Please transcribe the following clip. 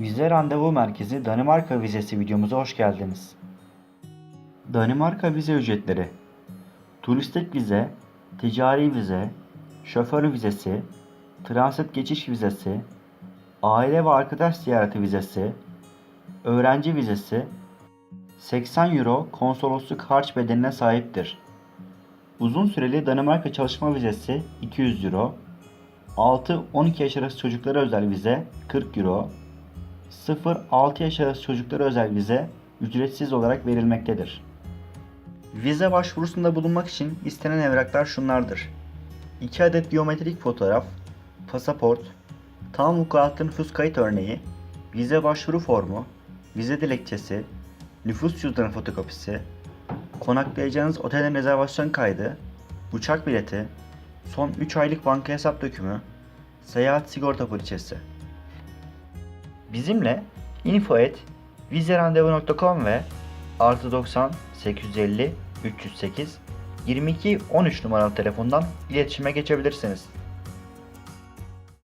Vize Randevu Merkezi Danimarka vizesi videomuza hoş geldiniz. Danimarka vize ücretleri Turistik vize, ticari vize, şoför vizesi, transit geçiş vizesi, aile ve arkadaş ziyareti vizesi, öğrenci vizesi 80 euro konsolosluk harç bedeline sahiptir. Uzun süreli Danimarka çalışma vizesi 200 euro, 6-12 yaş arası çocuklara özel vize 40 euro, 0-6 yaş arası çocuklara özel vize ücretsiz olarak verilmektedir. Vize başvurusunda bulunmak için istenen evraklar şunlardır. 2 adet biyometrik fotoğraf, pasaport, tam vukuatlı nüfus kayıt örneği, vize başvuru formu, vize dilekçesi, nüfus cüzdanı fotokopisi, konaklayacağınız otelin rezervasyon kaydı, uçak bileti, son 3 aylık banka hesap dökümü, seyahat sigorta poliçesi. Bizimle info et vizerandevu.com ve artı 90 850 308 22 13 numaralı telefondan iletişime geçebilirsiniz.